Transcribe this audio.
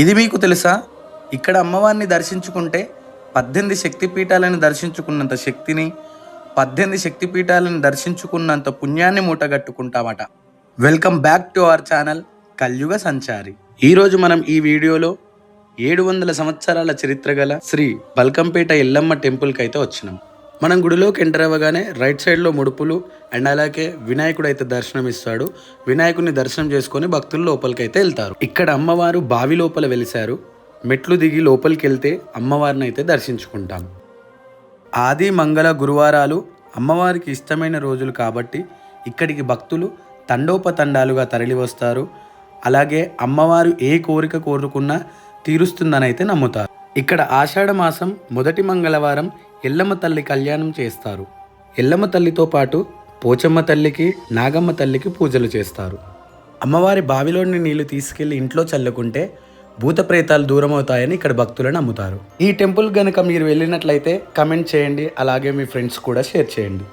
ఇది మీకు తెలుసా? ఇక్కడ అమ్మవారిని దర్శించుకుంటే పద్దెనిమిది శక్తిపీఠాలను దర్శించుకున్నంత శక్తిని పద్దెనిమిది శక్తిపీఠాలను దర్శించుకున్నంత పుణ్యాన్ని మూటగట్టుకుంటామట. Welcome back to our channel Kalyuga Sanchari ఈరోజు మనం ఈ వీడియోలో ఏడు వందల సంవత్సరాల చరిత్ర గల శ్రీ బల్కంపేట ఎల్లమ్మ టెంపుల్కి అయితే వచ్చినాం. మనం గుడిలోకి ఎంటర్ అవ్వగానే రైట్ సైడ్లో ముడుపులు అండ్ అలాగే వినాయకుడు అయితే దర్శనం ఇస్తాడు. వినాయకుడిని దర్శనం చేసుకొని భక్తులు లోపలికి అయితే వెళ్తారు. ఇక్కడ అమ్మవారు బావి లోపల వెలిశారు. మెట్లు దిగి లోపలికి వెళ్తే అమ్మవారిని అయితే దర్శించుకుంటాం. ఆది మంగళ గురువారాలు అమ్మవారికి ఇష్టమైన రోజులు కాబట్టి ఇక్కడికి భక్తులు తండోపతండాలుగా తరలివస్తారు. అలాగే అమ్మవారు ఏ కోరిక కోరుకున్నా తీరుస్తుందని అయితే నమ్ముతారు. ఇక్కడ ఆషాఢ మాసం మొదటి మంగళవారం ఎల్లమ్మ తల్లి కళ్యాణం చేస్తారు. ఎల్లమ్మ తల్లితో పాటు పోచమ్మ తల్లికి నాగమ్మ తల్లికి పూజలు చేస్తారు. అమ్మవారి బావిలోని నీళ్ళు తీసుకెళ్ళి ఇంట్లో చల్లుకుంటే భూత ప్రేతాలు దూరం అవుతాయని ఇక్కడ భక్తులు నమ్ముతారు. ఈ టెంపుల్ గనుక మీరు వెళ్ళినట్లయితే కమెంట్ చేయండి అలాగే మీ ఫ్రెండ్స్ కూడా షేర్ చేయండి.